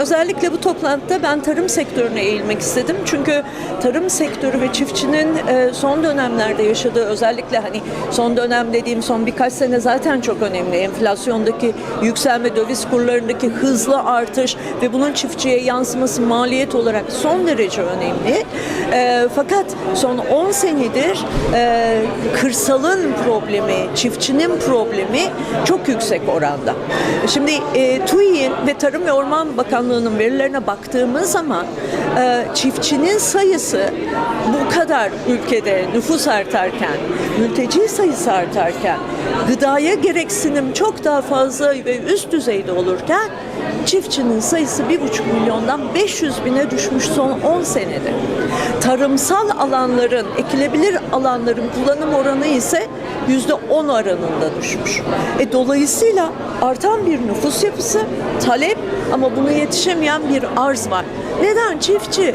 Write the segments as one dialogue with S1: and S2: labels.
S1: özellikle bu toplantıda ben tarım sektörüne eğilmek istedim. Çünkü tarım sektörü ve çiftçinin e, son dönemlerde yaşadığı özellikle hani son dönem dediğim son birkaç sene zaten çok önemli. Enflasyondaki yükselme, döviz kurlarındaki hızlı artış ve bunun çiftçiye yansıması maliyet olarak son derece önemli. E, fakat son 10 senedir e, kırsalın problemi, çiftçinin problemi çok yüksek oranda. Şimdi e, TÜİ'nin ve Tarım ve Orman Bakanlığı'nın verilerine baktığımız zaman e, çiftçinin sayısı bu kadar ülkede nüfus artarken, mülteci sayısı artarken, gıdaya gereksinim çok daha fazla ve üst düzeyde olurken çiftçinin sayısı bir buçuk milyondan 500 bine düşmüş son 10 senede. Tarımsal alanların, ekilebilir alanların kullanım oranı ise yüzde 10 oranında düşmüş. E, dolayısıyla artan bir nüfus yapısı, talep ama buna yetişemeyen bir arz var. Neden çiftçi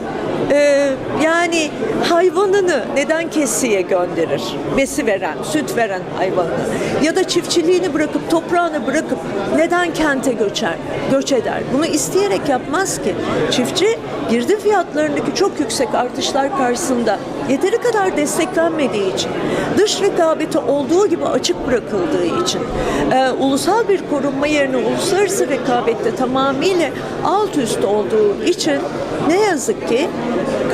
S1: e, yani hayvanını neden kesiye gönderir? Besi veren, süt veren hayvanını. Ya da çiftçiliğini bırakıp, toprağını bırakıp neden kente göçer, göç eder? Bunu isteyerek yapmaz ki. Çiftçi girdi fiyatlarındaki çok yüksek artışlar karşısında yeteri kadar desteklenmediği için, dış rekabeti olduğu gibi açık bırakıldığı için, e, ulusal bir korunma yerine uluslararası rekabette tamamıyla alt üst olduğu için ne yazık ki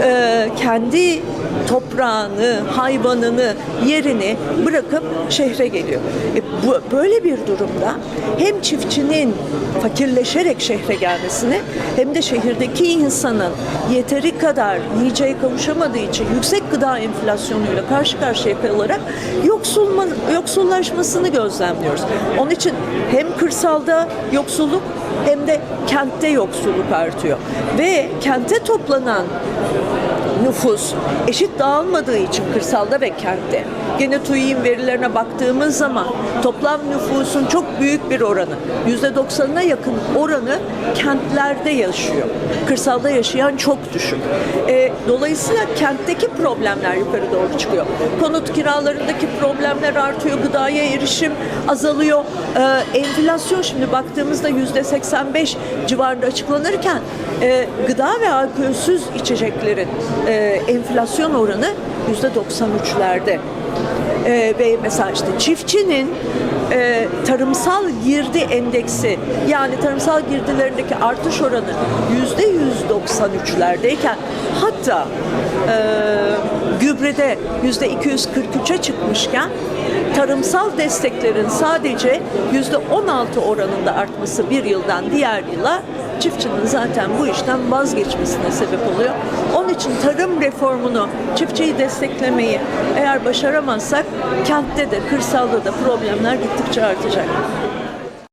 S1: e, kendi toprağını, hayvanını, yerini bırakıp şehre geliyor. E, bu, böyle bir durumda hem çiftçinin fakirleşerek şehre gelmesini hem de şehirdeki insanın yeteri kadar yiyeceğe kavuşamadığı için yüksek gıda enflasyonuyla karşı karşıya kalarak yoksulma, yoksullaşmasını gözlemliyoruz. Onun için hem kırsalda yoksulluk hem de kentte yoksulluk artıyor. Ve kente toplanan nüfus eşit dağılmadığı için kırsalda ve kentte. Gene TÜİ'nin verilerine baktığımız zaman toplam nüfusun çok büyük bir oranı, %90'ına yakın oranı kentlerde yaşıyor. Kırsalda yaşayan çok düşük. E, dolayısıyla kentteki problemler yukarı doğru çıkıyor. Konut kiralarındaki problemler artıyor, gıdaya erişim azalıyor. E, enflasyon şimdi baktığımızda %85 civarında açıklanırken e, gıda ve alkolsüz içeceklerin e, enflasyon oranı %93'lerde. E, ve mesela işte çiftçinin e, tarımsal girdi endeksi yani tarımsal girdilerindeki artış oranı yüzde 193'lerdeyken hatta e, gübrede yüzde 243'e çıkmışken tarımsal desteklerin sadece yüzde 16 oranında artması bir yıldan diğer yıla çiftçinin zaten bu işten vazgeçmesine sebep oluyor. Onun için tarım reformunu, çiftçiyi desteklemeyi eğer başaramazsak kentte de kırsalda da problemler gittikçe artacak.